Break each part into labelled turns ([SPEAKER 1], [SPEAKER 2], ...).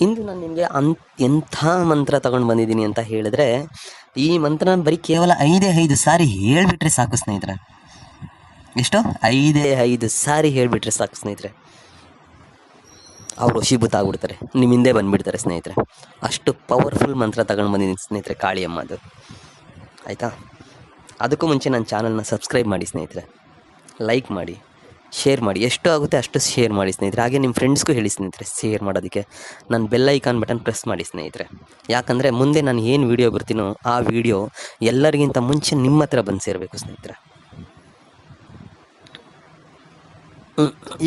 [SPEAKER 1] ಇಂದು ನಾನು ನಿಮಗೆ ಅನ್ ಎಂಥ ಮಂತ್ರ ತಗೊಂಡು ಬಂದಿದ್ದೀನಿ ಅಂತ ಹೇಳಿದ್ರೆ, ಈ ಮಂತ್ರನ ಬರೀ ಕೇವಲ ಐದೇ ಐದು ಸಾರಿ ಹೇಳಿಬಿಟ್ರೆ ಸಾಕು ಸ್ನೇಹಿತರೆ. ಎಷ್ಟು? ಐದೇ ಐದು ಸಾರಿ ಹೇಳಿಬಿಟ್ರೆ ಸಾಕು ಸ್ನೇಹಿತರೆ. ಅವರು ವಶೀಭೂತ ಆಗ್ಬಿಡ್ತಾರೆ. ನಿಮ್ಮ ಹಿಂದೆ ಬಂದುಬಿಡ್ತಾರೆ ಸ್ನೇಹಿತರೆ. ಅಷ್ಟು ಪವರ್ಫುಲ್ ಮಂತ್ರ ತಗೊಂಡು ಬಂದಿದ್ದೀನಿ ಸ್ನೇಹಿತರೆ ಕಾಳಿಯಮ್ಮದು. ಆಯಿತಾ? ಅದಕ್ಕೂ ಮುಂಚೆ ನನ್ನ ಚಾನಲ್ನ ಸಬ್ಸ್ಕ್ರೈಬ್ ಮಾಡಿ ಸ್ನೇಹಿತರೆ. ಲೈಕ್ ಮಾಡಿ. ಶೇರ್ ಮಾಡಿ. ಎಷ್ಟು ಆಗುತ್ತೆ ಅಷ್ಟು ಶೇರ್ ಮಾಡಿ ಸ್ನೇಹಿತರೆ. ಹಾಗೆ ನಿಮ್ಮ ಫ್ರೆಂಡ್ಸ್ಗೂ ಹೇಳಿ ಸ್ನೇಹಿತರೆ ಶೇರ್ ಮಾಡೋದಕ್ಕೆ. ನಾನು ಬೆಲ್ ಐಕಾನ್ ಬಟನ್ ಪ್ರೆಸ್ ಮಾಡಿ ಸ್ನೇಹಿತರೆ. ಯಾಕಂದರೆ ಮುಂದೆ ನಾನು ಏನು ವೀಡಿಯೋ ಬರ್ತೀನೋ ಆ ವಿಡಿಯೋ ಎಲ್ಲರಿಗಿಂತ ಮುಂಚೆ ನಿಮ್ಮ ಹತ್ರ ಬಂದು ಸೇರಬೇಕು ಸ್ನೇಹಿತರೆ.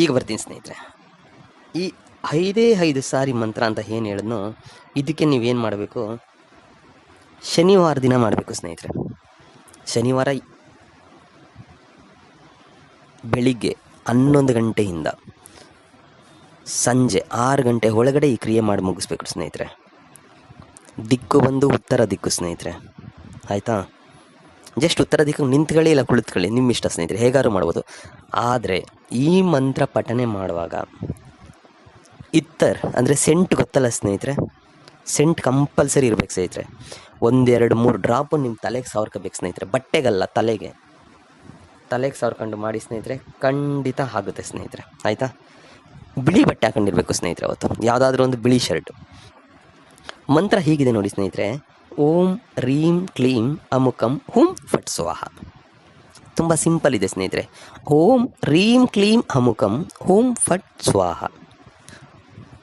[SPEAKER 1] ಈಗ ಬರ್ತೀನಿ ಸ್ನೇಹಿತರೆ. ಈ ಐದೇ ಐದು ಸಾರಿ ಮಂತ್ರ ಅಂತ ಏನು ಹೇಳಿದ್ನೋ, ಇದಕ್ಕೆ ನೀವೇನು ಮಾಡಬೇಕು? ಶನಿವಾರ ದಿನ ಮಾಡಬೇಕು ಸ್ನೇಹಿತರೆ. ಶನಿವಾರ ಬೆಳಿಗ್ಗೆ ಹನ್ನೊಂದು ಗಂಟೆಯಿಂದ ಸಂಜೆ ಆರು ಗಂಟೆ ಒಳಗಡೆ ಈ ಕ್ರಿಯೆ ಮಾಡಿ ಮುಗಿಸ್ಬೇಕು ಸ್ನೇಹಿತರೆ. ದಿಕ್ಕು ಬಂದು ಉತ್ತರ ದಿಕ್ಕು ಸ್ನೇಹಿತರೆ. ಆಯಿತಾ? ಜಸ್ಟ್ ಉತ್ತರ ದಿಕ್ಕು ನಿಂತ್ಕೊಳ್ಳಿ ಇಲ್ಲ ಕುಳಿತುಕೊಳ್ಳಿ ನಿಮ್ಮ ಇಷ್ಟ ಸ್ನೇಹಿತರೆ, ಹೇಗಾದ್ರು ಮಾಡ್ಬೋದು. ಆದರೆ ಈ ಮಂತ್ರ ಪಠನೆ ಮಾಡುವಾಗ ಇತ್ತರ್ ಅಂದರೆ ಸೆಂಟ್ ಗೊತ್ತಲ್ಲ ಸ್ನೇಹಿತರೆ? ಸೆಂಟ್ ಕಂಪಲ್ಸರಿ ಇರಬೇಕು ಸ್ನೇಹಿತರೆ. ಒಂದೆರಡು ಮೂರು ಡ್ರಾಪು ನಿಮ್ಮ ತಲೆಗೆ ಸಾವಿರ್ಕೋಬೇಕು ಸ್ನೇಹಿತರೆ, ಬಟ್ಟೆಗಲ್ಲ, ತಲೆಗೆ. ತಲೆಗೆ ಸಾವಿರ್ಕೊಂಡು ಮಾಡಿ ಸ್ನೇಹಿತರೆ, ಖಂಡಿತ ಆಗುತ್ತೆ ಸ್ನೇಹಿತರೆ. ಆಯಿತಾ? ಬಿಳಿ ಬಟ್ಟೆ ಹಾಕೊಂಡಿರಬೇಕು ಸ್ನೇಹಿತರೆ ಅವತ್ತು. ಯಾವುದಾದ್ರೂ ಒಂದು ಬಿಳಿ ಶರ್ಟು. ಮಂತ್ರ ಹೀಗಿದೆ ನೋಡಿ ಸ್ನೇಹಿತರೆ. ಓಂ ರೀಂ ಕ್ಲೀಂ ಅಮುಕಂ ಹುಂ ಫಟ್ ಸ್ವಾಹ. ತುಂಬ ಸಿಂಪಲ್ ಇದೆ ಸ್ನೇಹಿತರೆ. ಓಂ ರೀಂ ಕ್ಲೀಂ ಅಮುಕಂ ಹುಂ ಫಟ್ ಸ್ವಾಹ.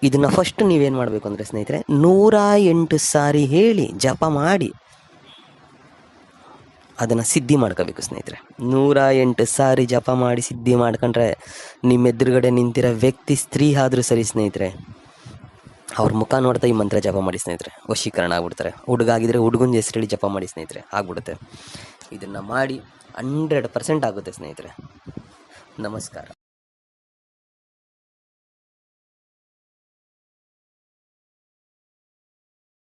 [SPEAKER 1] ಇದನ್ನು ಫಸ್ಟ್ ನೀವೇನು ಮಾಡಬೇಕು ಅಂದರೆ ಸ್ನೇಹಿತರೆ, ನೂರ ಎಂಟು ಸಾರಿ ಹೇಳಿ ಜಪ ಮಾಡಿ ಅದನ್ನು ಸಿದ್ಧಿ ಮಾಡ್ಕೋಬೇಕು ಸ್ನೇಹಿತರೆ. ನೂರ ಎಂಟು ಸಾರಿ ಜಪ ಮಾಡಿ ಸಿದ್ಧಿ ಮಾಡ್ಕೊಂಡ್ರೆ ನಿಮ್ಮ ಎದುರುಗಡೆ ನಿಂತಿರೋ ವ್ಯಕ್ತಿ, ಸ್ತ್ರೀ ಆದರೂ ಸರಿ ಸ್ನೇಹಿತರೆ. ಅವ್ರ ಮುಖ ನೋಡ್ತಾ ಈ ಮಂತ್ರ ಜಪ ಮಾಡಿ ಸ್ನೇಹಿತರೆ. ವಶೀಕರಣ ಆಗ್ಬಿಡ್ತಾರೆ. ಹುಡುಗ ಆಗಿದ್ರೆ ಹುಡುಗನ ಹೆಸರಲ್ಲಿ ಜಪ ಮಾಡಿ ಸ್ನೇಹಿತರೆ. ಆಗ್ಬಿಡುತ್ತೆ. ಇದನ್ನು ಮಾಡಿ ಹಂಡ್ರೆಡ್ ಪರ್ಸೆಂಟ್ ಆಗುತ್ತೆ ಸ್ನೇಹಿತರೆ. ನಮಸ್ಕಾರ.